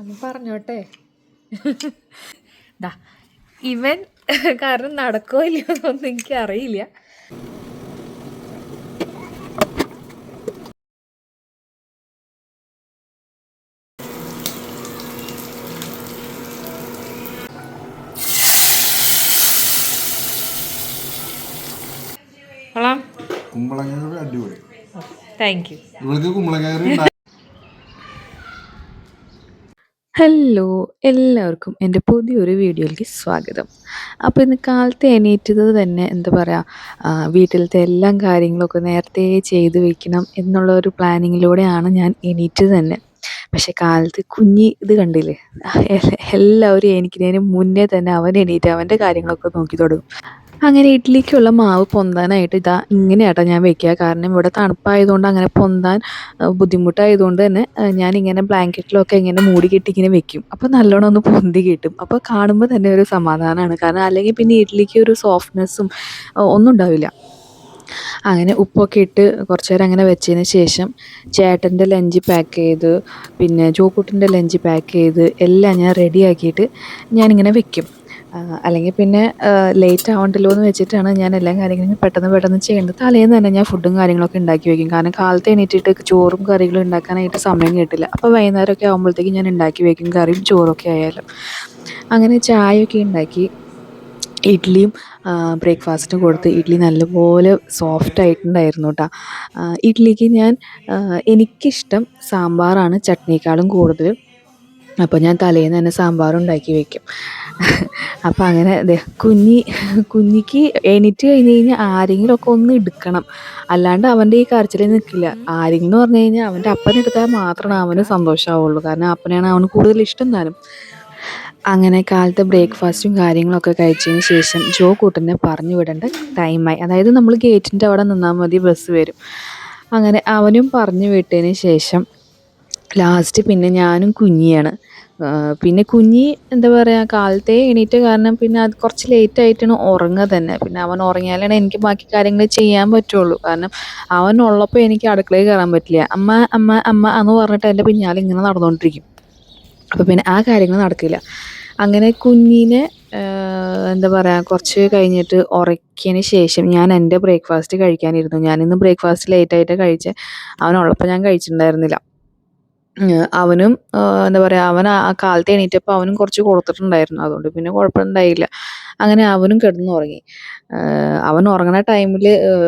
അമ്മ പറഞ്ഞോട്ടെ ദാ ഇവൻ കാരണം നടക്കോ ഇല്ലയോ എന്നൊന്നും എനിക്ക് അറിയില്ല. കുമ്പളങ്ങ അടിപൊളി. താങ്ക് യു ഇവൾക്ക് കുമ്പളങ്ങ കറി ഉണ്ടാ- ഹലോ എല്ലാവർക്കും എന്റെ പുതിയൊരു വീഡിയോയിലേക്ക് സ്വാഗതം. അപ്പോൾ ഇന്ന് കാലത്ത് എണീറ്റത് തന്നെ എന്താ പറയുക വീട്ടിലത്തെ എല്ലാ കാര്യങ്ങളൊക്കെ നേരത്തെ ചെയ്ത് വെക്കണം എന്നുള്ള ഒരു പ്ലാനിങ്ങിലൂടെയാണ് ഞാൻ എണീറ്റത് തന്നെ. പക്ഷേ കാലത്ത് കുഞ്ഞി ഇത് കണ്ടില്ലേ എല്ലാവരും എണീക്കുന്നതിന് മുന്നേ തന്നെ അവൻ എണീറ്റ് അവന്റെ കാര്യങ്ങളൊക്കെ നോക്കി തുടങ്ങും. അങ്ങനെ ഇഡ്ഡലിക്കുള്ള മാവ് പൊന്താനായിട്ട് ഇതാ ഇങ്ങനെയാട്ടോ ഞാൻ വെക്കുക കാരണം ഇവിടെ തണുപ്പായതുകൊണ്ട് അങ്ങനെ പൊന്താൻ ബുദ്ധിമുട്ടായതുകൊണ്ട് തന്നെ ഞാൻ ഇങ്ങനെ ബ്ലാങ്കറ്റിലൊക്കെ ഇങ്ങനെ മൂടി കെട്ടി ഇങ്ങനെ വെക്കും. അപ്പോൾ നല്ലോണം ഒന്ന് പൊന്തി കിട്ടും. അപ്പോൾ കാണുമ്പോൾ തന്നെ ഒരു സമാധാനമാണ് കാരണം അല്ലെങ്കിൽ പിന്നെ ഇഡ്ഡലിക്ക് ഒരു സോഫ്റ്റ്നെസ്സും ഒന്നും ഉണ്ടാവില്ല. അങ്ങനെ ഉപ്പൊക്കെ ഇട്ട് കുറച്ച് നേരം അങ്ങനെ വെച്ചതിന് ശേഷം ചേട്ടന്റെ ലഞ്ച് പാക്ക് ചെയ്ത് പിന്നെ ജോക്കുട്ടിന്റെ ലഞ്ച് പാക്ക് ചെയ്ത് എല്ലാം ഞാൻ റെഡിയാക്കിയിട്ട് ഞാനിങ്ങനെ വെക്കും. അല്ലെങ്കിൽ പിന്നെ ലേറ്റ് ആവണ്ടല്ലോ എന്ന് വെച്ചിട്ടാണ് ഞാൻ എല്ലാ കാര്യങ്ങളും പെട്ടെന്ന് പെട്ടെന്ന് ചെയ്യുന്നത് തലേന്ന് തന്നെ ഞാൻ ഫുഡും കാര്യങ്ങളൊക്കെ ഉണ്ടാക്കി വയ്ക്കും കാരണം കാലത്ത് എണീറ്റിട്ട് ചോറും കറികളും ഉണ്ടാക്കാനായിട്ട് സമയം കിട്ടില്ല. അപ്പോൾ വൈകുന്നേരമൊക്കെ ആകുമ്പോഴത്തേക്കും ഞാൻ ഉണ്ടാക്കി വയ്ക്കും കറിയും ചോറൊക്കെ ആയാലും. അങ്ങനെ ചായയൊക്കെ ഉണ്ടാക്കി. ഇഡ്ഡലിയും ബ്രേക്ക്ഫാസ്റ്റും കൊടുത്ത് ഇഡ്ഡലി നല്ലപോലെ സോഫ്റ്റ് ആയിട്ടുണ്ടായിരുന്നു കേട്ടോ ഇഡ്ഡലിക്ക് ഞാൻ എനിക്കിഷ്ടം സാമ്പാറാണ്. ചട്നിയേക്കാളും കൂടുതൽ അപ്പോൾ ഞാൻ തലേന്ന് തന്നെ സാമ്പാർ ഉണ്ടാക്കി വെക്കും. അപ്പോൾ അങ്ങനെ കുഞ്ഞി കുഞ്ഞിക്ക് എണീറ്റ് കഴിഞ്ഞ് കഴിഞ്ഞാൽ ആരെങ്കിലും ഒക്കെ ഒന്ന് എടുക്കണം. അല്ലാണ്ട് അവന്റെ ഈ കരച്ചിൽ നിൽക്കില്ല ആരെങ്കിലും എന്ന് പറഞ്ഞു കഴിഞ്ഞാൽ അവന്റെ അപ്പനെടുത്താൽ മാത്രമേ അവന് സന്തോഷമാവുള്ളൂ കാരണം അപ്പനെയാണ് അവന് കൂടുതൽ ഇഷ്ടം താനും അങ്ങനെ കാലത്തെ ബ്രേക്ക്ഫാസ്റ്റും കാര്യങ്ങളൊക്കെ കഴിച്ചതിന് ശേഷം ജോ കൂട്ടനെ പറഞ്ഞു വിടേണ്ട ടൈമായി. അതായത് നമ്മൾ ഗേറ്റിന്റെ അവിടെ നിന്നാൽ മതി ബസ് വരും. അങ്ങനെ അവനും പറഞ്ഞു വിട്ടതിന് ശേഷം ലാസ്റ്റ് പിന്നെ ഞാനും കുഞ്ഞിയാണ്. പിന്നെ കുഞ്ഞി എന്താ പറയുക കാലത്തെ എണീറ്റ കാരണം പിന്നെ അത് കുറച്ച് ലേറ്റ് ആയിട്ടാണ് ഉറങ്ങുക തന്നെ. പിന്നെ അവൻ ഉറങ്ങിയാലാണ് എനിക്ക് ബാക്കി കാര്യങ്ങൾ ചെയ്യാൻ പറ്റുള്ളൂ. കാരണം അവൻ ഉള്ളപ്പോൾ എനിക്ക് അടുക്കളയിൽ കയറാൻ പറ്റില്ല. അമ്മ അമ്മ അമ്മ എന്ന് പറഞ്ഞിട്ട് എന്റെ പിന്നാലെ ഇങ്ങനെ നടന്നുകൊണ്ടിരിക്കും അപ്പോൾ പിന്നെ ആ കാര്യങ്ങൾ നടക്കില്ല. അങ്ങനെ കുഞ്ഞിനെ എന്താ പറയുക കുറച്ച് കഴിഞ്ഞിട്ട് ഉറക്കിയതിന് ശേഷം ഞാൻ എന്റെ ബ്രേക്ക്ഫാസ്റ്റ് കഴിക്കാനിരുന്നു. ഞാനിന്ന് ബ്രേക്ക്ഫാസ്റ്റ് ലേറ്റായിട്ട് കഴിച്ചത് അവനുള്ളപ്പോൾ ഞാൻ കഴിച്ചിട്ടുണ്ടായിരുന്നില്ല. അവനും എന്താ പറയുക അവൻ ആ കാലത്ത് എണീറ്റപ്പോൾ അവനും കുറച്ച് കൊടുത്തിട്ടുണ്ടായിരുന്നു. അതുകൊണ്ട് പിന്നെ കുഴപ്പമുണ്ടായില്ല. അങ്ങനെ അവനും കിടന്നുറങ്ങി. അവൻ ഉറങ്ങണ ടൈമിൽ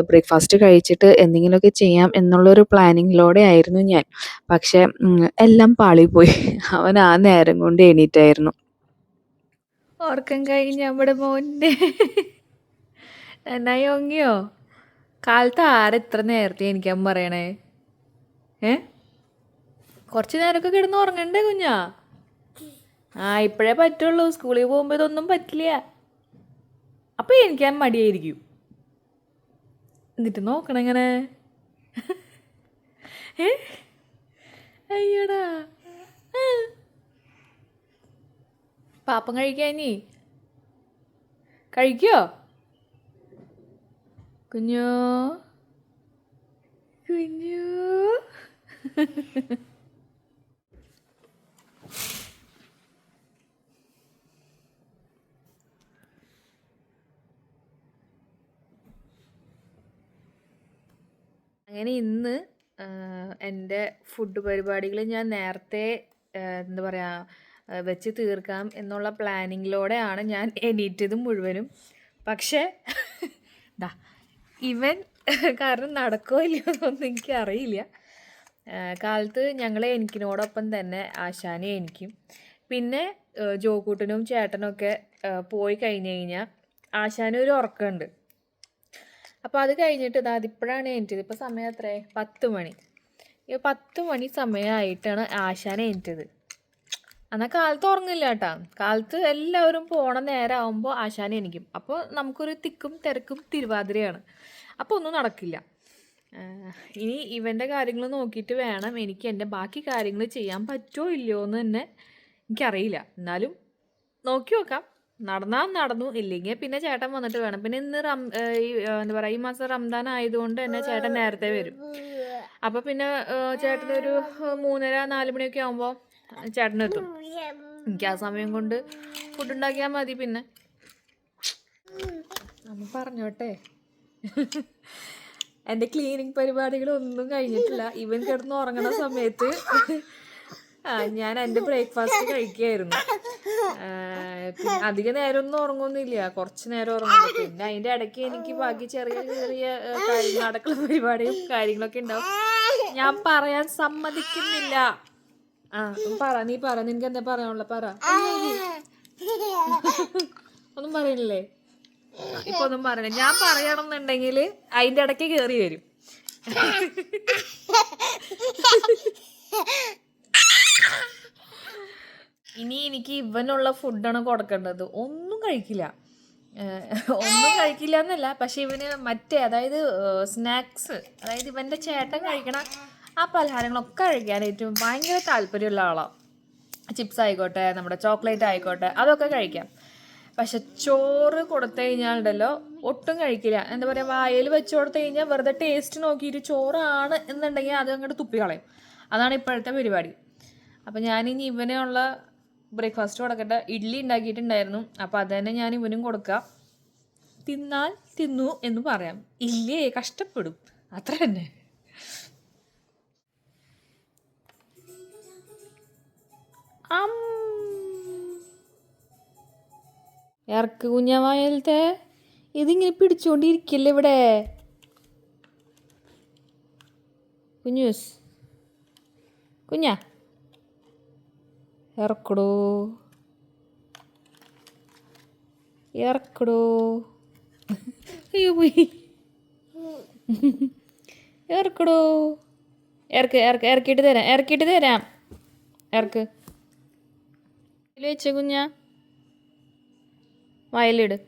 ബ്രേക്ക്ഫാസ്റ്റ് കഴിച്ചിട്ട് എന്തെങ്കിലുമൊക്കെ ചെയ്യാം എന്നുള്ളൊരു പ്ലാനിങ്ങിലൂടെ ആയിരുന്നു ഞാൻ. പക്ഷെ എല്ലാം പാളിപ്പോയി. അവൻ ആ നേരം കൊണ്ട് എണീറ്റായിരുന്നു. ഉറക്കം കഴിഞ്ഞ നമ്മുടെ മോന്റെ. എന്നായി ഒങ്ങിയോ കാലത്ത് ആരെ ഇത്ര നേരത്തെ എനിക്കാൻ പറയണേ? ഏ? കുറച്ച് നേരമൊക്കെ കിടന്ന് ഉറങ്ങണ്ടേ കുഞ്ഞാ? ആ ഇപ്പോഴേ പറ്റുള്ളൂ. സ്കൂളിൽ പോകുമ്പോൾ ഇതൊന്നും പറ്റില്ല. അപ്പം എനിക്ക് ഞാൻ മടിയായിരിക്കും. എന്നിട്ട് നോക്കണം ഇങ്ങനെ ഏ? അയ്യടാ. പാപ്പം കഴിക്കാനി കഴിക്കോ? കുഞ്ഞോ? കുഞ്ഞു? അങ്ങനെ ഇന്ന് എന്റെ ഫുഡ് പരിപാടികൾ ഞാൻ നേരത്തെ എന്താ പറയുക വെച്ച് തീർക്കാം എന്നുള്ള പ്ലാനിങ്ങിലൂടെയാണ് ഞാൻ എണീറ്റത് മുഴുവനും. പക്ഷേ ദാ ഇവൻ കാരണം നടക്കോ ഇല്ലയോ എന്നൊന്നും എനിക്ക് അറിയില്ല. കാലത്ത് ഞങ്ങൾ എനിക്കിനോടൊപ്പം തന്നെ ആശാനെ എനിക്കും. പിന്നെ ജോക്കൂട്ടനും ചേട്ടനൊക്കെ പോയി കഴിഞ്ഞ് കഴിഞ്ഞാൽ ആശാനും ഒരു ഉറക്കമുണ്ട്. അപ്പോൾ അത് കഴിഞ്ഞിട്ട് ഇതാ അതിപ്പോഴാണ് എണീറ്റത്. ഇപ്പോൾ സമയം എത്രേ? പത്ത് മണി. ഈ പത്ത് മണി സമയമായിട്ടാണ് ആശാൻ എണീറ്റത്. എന്നാൽ കാലത്ത് ഉറങ്ങില്ല കേട്ടോ. കാലത്ത് എല്ലാവരും പോണ നേരം ആകുമ്പോൾ ആശാൻ എനിക്കും അപ്പോൾ നമുക്കൊരു തിക്കും തിരക്കും തിരുവാതിരയാണ്. അപ്പോൾ ഒന്നും നടക്കില്ല. ഇനി ഇവന്റെ കാര്യങ്ങൾ നോക്കിയിട്ട് വേണം എനിക്ക് എന്റെ ബാക്കി കാര്യങ്ങൾ ചെയ്യാൻ പറ്റുമോ ഇല്ലയോ എന്ന് തന്നെ എനിക്കറിയില്ല. എന്നാലും നോക്കി നോക്കാം. നടന്നാൽ നടന്നു. ഇല്ലെങ്കിൽ പിന്നെ ചേട്ടൻ വന്നിട്ട് വേണം. പിന്നെ ഇന്ന് റം ഈ എന്താ പറയുക ഈ മാസം റംദാൻ ആയതുകൊണ്ട് തന്നെ ചേട്ടൻ നേരത്തെ വരും. അപ്പോൾ പിന്നെ ചേട്ടനൊരു മൂന്നര നാല് മണിയൊക്കെ ആകുമ്പോൾ ചേട്ടനെത്തും എനിക്ക് ആ സമയം കൊണ്ട് ഫുഡ് ഉണ്ടാക്കിയാൽ മതി പിന്നെ. അമ്മ പറഞ്ഞോട്ടെ. എന്റെ ക്ലീനിങ് പരിപാടികളൊന്നും കഴിഞ്ഞിട്ടില്ല. ഇവൻ കിടന്ന് ഉറങ്ങണ സമയത്ത് ഞാൻ എന്റെ ബ്രേക്ക്ഫാസ്റ്റ് കഴിക്കുകയായിരുന്നു അധിക നേരം ഒന്നും ഉറങ്ങുന്നില്ല. കുറച്ച് നേരം ഉറങ്ങുന്നു. പിന്നെ അതിന്റെ ഇടയ്ക്ക് എനിക്ക് ബാക്കി ചെറിയ ചെറിയ നടക്കുന്ന പരിപാടിയും കാര്യങ്ങളൊക്കെ ഉണ്ടാവും. ഞാൻ പറയാൻ സമ്മതിക്കുന്നില്ല. ആ പറ. നീ പറ. നിനക്ക് എന്താ പറയാനുള്ള പറ. ഒന്നും പറയണില്ലേ? ഇപ്പൊ ഒന്നും പറയണ ഞാൻ പറയണമെന്നുണ്ടെങ്കിൽ അതിന്റെ ഇടയ്ക്ക് കേറി വരും. ഇനി എനിക്ക് ഇവനുള്ള ഫുഡാണ് കൊടുക്കേണ്ടത്. ഒന്നും കഴിക്കില്ല. ഒന്നും കഴിക്കില്ല എന്നല്ല. പക്ഷെ ഇവന് മറ്റേ അതായത് സ്നാക്സ് അതായത് ഇവന്റെ ചേട്ടൻ കഴിക്കണ ആ പലഹാരങ്ങളൊക്കെ കഴിക്കാനായിട്ട് ഭയങ്കര താല്പര്യമുള്ള ആളാണ് ചിപ്സ് ആയിക്കോട്ടെ നമ്മുടെ ചോക്ലേറ്റ് ആയിക്കോട്ടെ അതൊക്കെ കഴിക്കാം. പക്ഷെ ചോറ് കൊടുത്തു കഴിഞ്ഞാൽ ഉണ്ടല്ലോ ഒട്ടും കഴിക്കില്ല. എന്താ പറയുക വായൽ വെച്ച് കൊടുത്തു കഴിഞ്ഞാൽ വെറുതെ ടേസ്റ്റ് നോക്കിയിട്ട് ചോറാണ് എന്നുണ്ടെങ്കിൽ അത് അങ്ങോട്ട് തുപ്പിക്കളയും അതാണ് ഇപ്പോഴത്തെ പരിപാടി. അപ്പം ഞാനിനി ഇവനുള്ള ബ്രേക്ക്ഫാസ്റ്റ് കൊടുക്കട്ടെ. ഇഡ്ഡലി ഉണ്ടാക്കിയിട്ടുണ്ടായിരുന്നു. അപ്പോൾ അത് തന്നെ ഞാൻ ഇവനും കൊടുക്കാം. തിന്നാൽ തിന്നു എന്ന് പറയാം. ഇല്ലേ കഷ്ടപ്പെടും. അത്ര തന്നെ. ഇറക്ക് കുഞ്ഞമായാലത്തെ ഇതിങ്ങനെ പിടിച്ചുകൊണ്ടിരിക്കില്ല ഇവിടെ? കുഞ്ഞൂസ്. കുഞ്ഞാ. ഇറക്കടോ. ഇറക്കടോ. അയ്യോ പോയി. ഇറക്കടോ. ഇറക്ക് ഇറക്ക് ഇറക്കിയിട്ട് തരാം ഇറക്കിയിട്ട് തരാം. ഇറക്ക്. വെച്ച കുഞ്ഞാ. വയലിട്.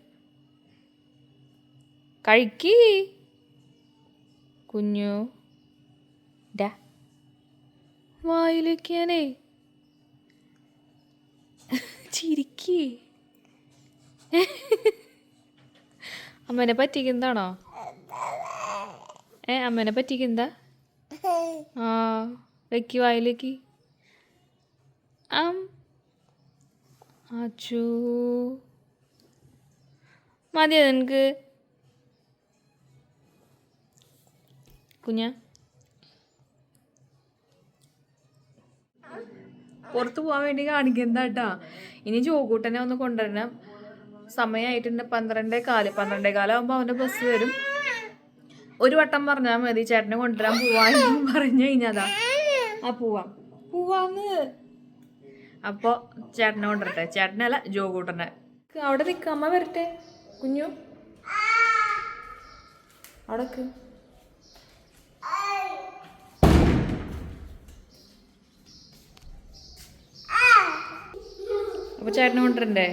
കഴിക്കി. കുഞ്ഞു. ഡാ. വായിലൊക്കെയാണേ ചിരിക്കേ. അമ്മനെ പറ്റിക്കുന്നതാണോ ഏ അമ്മനെ പറ്റിക്കുന്നതാ ആ വെക്കി വായിലേക്ക്. ആം അച്ചൂ. മതിയോ നിനക്ക്? കുഞ്ഞ? പുറത്ത് പോകാൻ വേണ്ടി കാണിക്കുന്നതാട്ടാ ഇനി ജോകൂട്ടനെ ഒന്ന് കൊണ്ടുവരണം. സമയമായിട്ടുണ്ട് പന്ത്രണ്ടേ കാൽ. പന്ത്രണ്ടേ കാലാകുമ്പോൾ അവന്റെ ബസ് വരും. ഒരു വട്ടം പറഞ്ഞാൽ മതി ചേട്ടനെ കൊണ്ടുവരാൻ പോവാന്ന് പറഞ്ഞു കഴിഞ്ഞാതാ. ആ പോവാം. പോവാന്ന്. അപ്പോൾ ചേട്ടനെ കൊണ്ടുവരട്ടെ. ചേട്ടനല്ല ജോകൂട്ടനെ. അവിടെ നിൽക്കാമ്മ വരട്ടെ. കുഞ്ഞു. അവിടെ നിക്ക്. അപ്പൊ ചേട്ടനെ കൊണ്ടുവരണ്ടേ?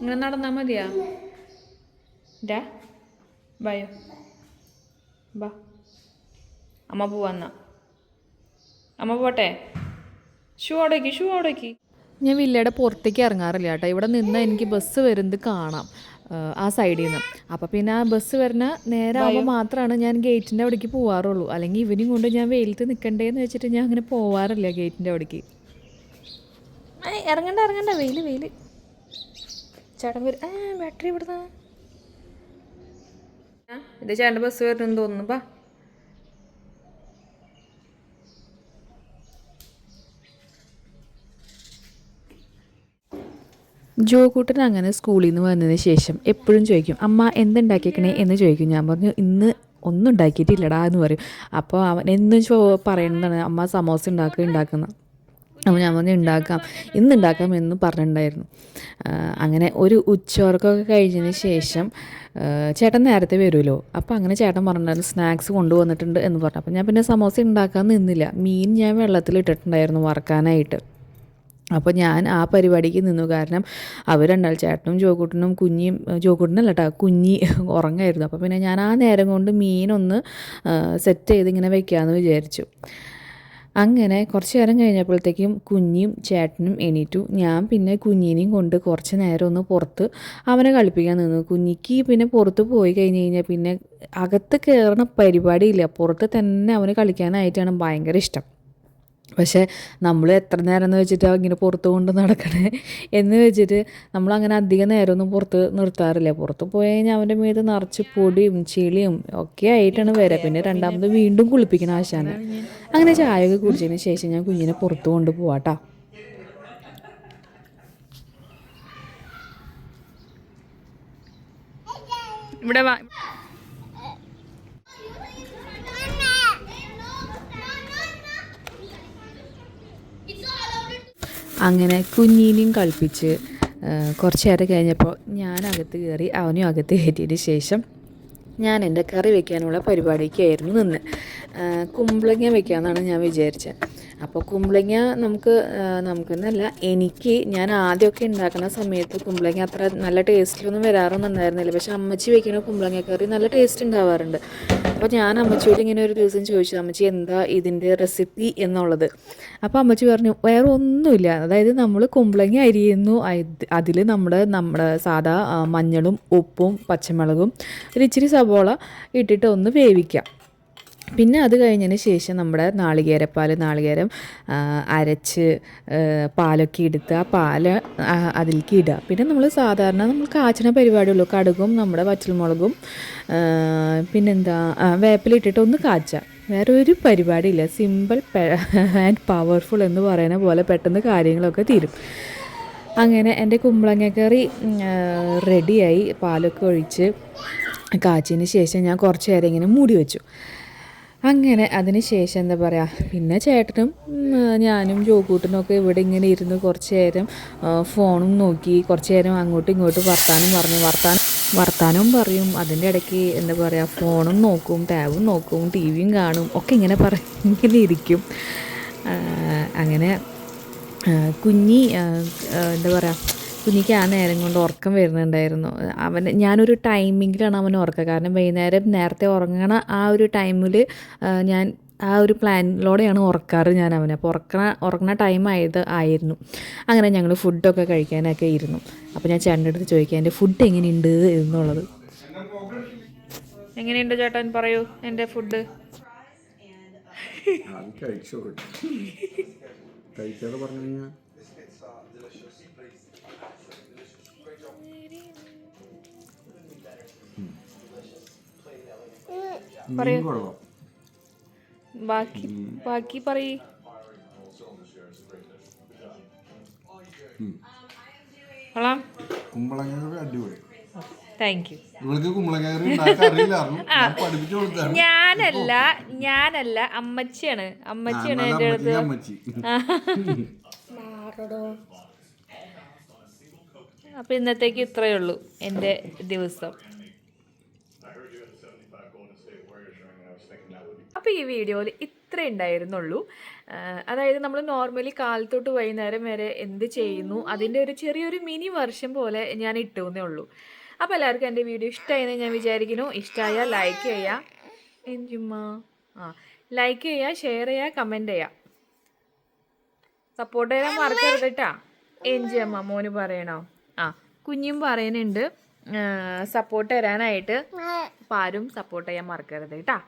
നിങ്ങൾ നടന്നാ മതിയാ? ഡാ ബായോ ബാ അമ്മ പോവാന്നാ അമ്മ പോട്ടെ. ഷൂ അവിടേക്ക് ഷൂ അവിടേക്ക്. ഞാൻ വില്ലയുടെ പുറത്തേക്ക് ഇറങ്ങാറില്ല കേട്ടോ. ഇവിടെ നിന്ന് എനിക്ക് ബസ് വരുന്നത് കാണാം ആ, ആ സൈഡിൽ നിന്ന് അപ്പോൾ പിന്നെ ആ ബസ് വരുന്ന നേരെ ആകുമ്പോൾ മാത്രമാണ് ഞാൻ ഗേറ്റിന്റെ അവിടേക്ക് പോവാറുള്ളൂ. അല്ലെങ്കിൽ ഇവനും കൊണ്ട് ഞാൻ വെയിലത്ത് നിൽക്കണ്ടേന്ന് വെച്ചിട്ട് ഞാൻ അങ്ങനെ പോവാറില്ല ഗേറ്റിന്റെ അവിടേക്ക്. ഇറങ്ങണ്ട ഇറങ്ങണ്ട. വെയിൽ വെയിൽ. ചേട്ടൻ വരും. ആ ബാറ്ററി ഇവിടുന്ന്. ഇത് ചേട്ടന്റെ ബസ് വരുന്നെന്ന് തോന്നുന്നു. പാ ജോകൂട്ടൻ അങ്ങനെ സ്കൂളിൽ നിന്ന് വന്നതിന് ശേഷം എപ്പോഴും ചോദിക്കും അമ്മ എന്തുണ്ടാക്കിയേക്കണേ? എന്ന് ചോദിക്കും. ഞാൻ പറഞ്ഞു ഇന്ന് ഒന്നും ഉണ്ടാക്കിയിട്ടില്ലടാ എന്ന് പറയും. അപ്പോൾ അവൻ എന്നും ചോ പറയുന്നതാണ് അമ്മ സമോസ ഉണ്ടാക്കുക ഉണ്ടാക്കുന്ന. അപ്പോൾ ഞാൻ പറഞ്ഞു ഉണ്ടാക്കാം ഇന്ന് ഉണ്ടാക്കാം എന്ന് പറഞ്ഞിട്ടുണ്ടായിരുന്നു. അങ്ങനെ ഒരു ഉച്ചവർക്കൊക്കെ കഴിഞ്ഞതിന് ശേഷം ചേട്ടൻ നേരത്തെ വരുമല്ലോ. അപ്പോൾ അങ്ങനെ ചേട്ടൻ പറഞ്ഞിട്ടുണ്ടായിരുന്നു സ്നാക്സ് കൊണ്ടുവന്നിട്ടുണ്ട് എന്ന് പറഞ്ഞു. അപ്പോൾ ഞാൻ പിന്നെ സമോസ ഉണ്ടാക്കാൻ നിന്നില്ല. മീൻ ഞാൻ വെള്ളത്തിൽ ഇട്ടിട്ടുണ്ടായിരുന്നു വറക്കാനായിട്ട്. അപ്പോൾ ഞാൻ ആ പരിപാടിക്ക് നിന്നു. കാരണം അവർ രണ്ടാൾ ചേട്ടനും ജോക്കൂട്ടനും കുഞ്ഞിയും ജോക്കൂട്ടനല്ല കേട്ടോ കുഞ്ഞി ഉറങ്ങായിരുന്നു. അപ്പോൾ പിന്നെ ഞാൻ ആ നേരം കൊണ്ട് മീനൊന്ന് സെറ്റ് ചെയ്ത് ഇങ്ങനെ വെക്കാമെന്ന് വിചാരിച്ചു. അങ്ങനെ കുറച്ച് നേരം കഴിഞ്ഞപ്പോഴത്തേക്കും കുഞ്ഞിയും ചേട്ടനും എണീറ്റു. ഞാൻ പിന്നെ കുഞ്ഞിനെയും കൊണ്ട് കുറച്ച് നേരം ഒന്ന് പുറത്ത് അവനെ കളിപ്പിക്കാൻ നിന്നു. കുഞ്ഞിക്ക് പിന്നെ പുറത്ത് പോയി കഴിഞ്ഞ് കഴിഞ്ഞാൽ പിന്നെ അകത്ത് കയറണ പരിപാടിയില്ല. പുറത്ത് തന്നെ അവന് കളിക്കാനായിട്ടാണ് ഭയങ്കര ഇഷ്ടം. പക്ഷേ നമ്മൾ എത്ര നേരം എന്ന് ഇങ്ങനെ പുറത്ത് കൊണ്ട് നടക്കണേ എന്ന് വെച്ചിട്ട് നമ്മൾ നമ്മളങ്ങനെ അധികം നേരമൊന്നും പുറത്ത് നിർത്താറില്ല. പുറത്ത് പോയി കഴിഞ്ഞാൽ അവന്റെ മീത് നിറച്ച് പൊടിയും ചെളിയും ഒക്കെ ആയിട്ടാണ് വരിക പിന്നെ രണ്ടാമത് വീണ്ടും കുളിപ്പിക്കണം ആശാനെ. അങ്ങനെ ചായയൊക്കെ കുടിച്ചതിന് ശേഷം ഞാൻ കുഞ്ഞിനെ പുറത്ത് കൊണ്ട് പോവാട്ടാ. ഇവിടെ അങ്ങനെ കുഞ്ഞിനെയും കളിപ്പിച്ച് കുറച്ച് നേരം കഴിഞ്ഞപ്പോൾ ഞാൻ അകത്ത് കയറി അവനും അകത്ത് കയറ്റിയതിന് ശേഷം ഞാൻ എന്റെ കറി വെക്കാനുള്ള പരിപാടിക്കായിരുന്നു നിന്ന്. കുമ്പളങ്ങ വെക്കാമെന്നാണ് ഞാൻ വിചാരിച്ചത് അപ്പോൾ കുമ്പളങ്ങ നമുക്ക് നമുക്ക് നമുക്കെന്നല്ല എനിക്ക് ഞാൻ ആദ്യമൊക്കെ ഉണ്ടാക്കുന്ന സമയത്ത് കുമ്പളങ്ങ അത്ര നല്ല ടേസ്റ്റിലൊന്നും വരാറൊന്നും ഉണ്ടായിരുന്നില്ല പക്ഷെ അമ്മച്ചി വെക്കുന്ന കുമ്പളങ്ങ കറി നല്ല ടേസ്റ്റ് ഉണ്ടാവാറുണ്ട്. അപ്പോൾ ഞാൻ അമ്മച്ചിയോട് ഇങ്ങനെ ഒരു ദിവസം ചോദിച്ചു അമ്മച്ചി എന്താ ഇതിന്റെ റെസിപ്പി എന്നുള്ളത്? അപ്പോൾ അമ്മച്ചി പറഞ്ഞു വേറെ ഒന്നുമില്ല അതായത് നമ്മൾ കുമ്പളങ്ങ അരിയുന്നു. അതിൽ നമ്മൾ നമ്മുടെ സാധാ മഞ്ഞളും ഉപ്പും പച്ചമുളകും ഒരു ഇച്ചിരി സവോള ഇട്ടിട്ട് ഒന്ന് വേവിക്കാം. പിന്നെ അത് കഴിഞ്ഞതിന് ശേഷം നമ്മുടെ നാളികേരപ്പാൽ നാളികേരം അരച്ച് പാലൊക്കെ എടുത്ത് ആ പാൽ അതിലേക്ക് ഇടുക. പിന്നെ നമ്മൾ സാധാരണ നമ്മൾ കാച്ചണ പരിപാടിയുള്ളൂ. കടുകും നമ്മുടെ പച്ചമുളകും പിന്നെന്താ വേപ്പിലിട്ടിട്ട് ഒന്ന് കാച്ചുക വേറെ ഒരു പരിപാടിയില്ല സിമ്പിൾ ആൻഡ് പവർഫുൾ എന്ന് പറയുന്ന പോലെ പെട്ടെന്ന് കാര്യങ്ങളൊക്കെ തീരും. അങ്ങനെ എന്റെ കുമ്പളങ്ങക്കറി റെഡിയായി പാലൊക്കെ ഒഴിച്ച് കാച്ചിന് ശേഷം ഞാൻ കുറച്ച് നേരം ഇങ്ങനെ മൂടി വെച്ചു. അങ്ങനെ അതിന് ശേഷം എന്താ പറയുക പിന്നെ ചേട്ടനും ഞാനും ജോക്കൂട്ടനും ഒക്കെ ഇവിടെ ഇങ്ങനെ ഇരുന്ന് കുറച്ച് നേരം ഫോണും നോക്കി കുറച്ച് നേരം അങ്ങോട്ടും ഇങ്ങോട്ടും വർത്താനം പറഞ്ഞു വർത്താനം വർത്താനവും പറയും. അതിന്റെ ഇടയ്ക്ക് എന്താ പറയുക ഫോണും നോക്കും ടാബും നോക്കും ടി വിയും കാണും ഒക്കെ ഇങ്ങനെ പറ ഇങ്ങനെ ഇരിക്കും. അങ്ങനെ കുഞ്ഞി എന്താ പറയുക കുഞ്ഞിക്ക് ആ നേരം കൊണ്ട് ഉറക്കം വരുന്നുണ്ടായിരുന്നു. അവൻ ഞാനൊരു ടൈമിങ്ങിലാണ് അവൻ ഉറക്കുക കാരണം വൈകുന്നേരം നേരത്തെ ഉറങ്ങണ ആ ഒരു ടൈമിൽ ഞാൻ ആ ഒരു പ്ലാനിലൂടെയാണ് ഉറക്കാറ് ഞാൻ അവനെ. അപ്പോൾ ഉറക്കണ ഉറങ്ങണ ടൈം ആയത് ആയിരുന്നു. അങ്ങനെ ഞങ്ങൾ ഫുഡൊക്കെ കഴിക്കാനൊക്കെ ഇരുന്നു. അപ്പോൾ ഞാൻ ചേട്ടന്റെ അടുത്ത് ചോദിക്കാം എന്റെ ഫുഡ് എങ്ങനെയുണ്ട്? എന്നുള്ളത്. എങ്ങനെയുണ്ട് ചേട്ടൻ? പറയൂ എന്റെ ഫുഡ് കഴിച്ചോ കഴിക്കാതെ പറഞ്ഞു കഴിഞ്ഞാൽ ബാക്കി ബാക്കി പറയ്. കൊള്ളാം. കുമ്പളങ്ങ കറി അടിപൊളി. താങ്ക് യു ഇവൾക്ക് കുമ്പളങ്ങ അറിയില്ലായിരുന്നു ഞാൻ പഠിപ്പിച്ചു കൊടുത്താണ് ഞാനല്ല ഞാനല്ല അമ്മച്ചിയാണ്. അമ്മച്ചിയാണ് എന്റെ അടുത്ത്. അപ്പൊ അപ്പോൾ ഇന്നത്തേക്ക് ഇത്രയേ ഉള്ളൂ എന്റെ ദിവസം. അപ്പോൾ ഈ വീഡിയോയിൽ ഇത്രേ ഉണ്ടായിരുന്നുള്ളൂ. അതായത് നമ്മൾ നോർമലി കാലത്തോട്ട് വൈകുന്നേരം വരെ എന്ത് ചെയ്യുന്നു അതിന്റെ ഒരു ചെറിയൊരു മിനി വർഷം പോലെ ഞാൻ ഇട്ടു എന്നേ ഉള്ളൂ. അപ്പോൾ എല്ലാവർക്കും എന്റെ വീഡിയോ ഇഷ്ടമായെന്ന് ഞാൻ വിചാരിക്കുന്നു. ഇഷ്ടമായാൽ ലൈക്ക് ചെയ്യുക എന്തുമ്മാ ആ ലൈക്ക് ചെയ്യുക ഷെയർ ചെയ്യുക കമന്റ് ചെയ്യുക സപ്പോർട്ട് ചെയ്യാൻ മറക്കരുത് കേട്ടാ എൻജി അമ്മ മോന് പറയണോ? ആ കുഞ്ഞും പറയുന്നുണ്ട്. സപ്പോർട്ട് തരാനായിട്ട്. പാരും സപ്പോർട്ട് ചെയ്യാൻ മറക്കരുത് കേട്ടാ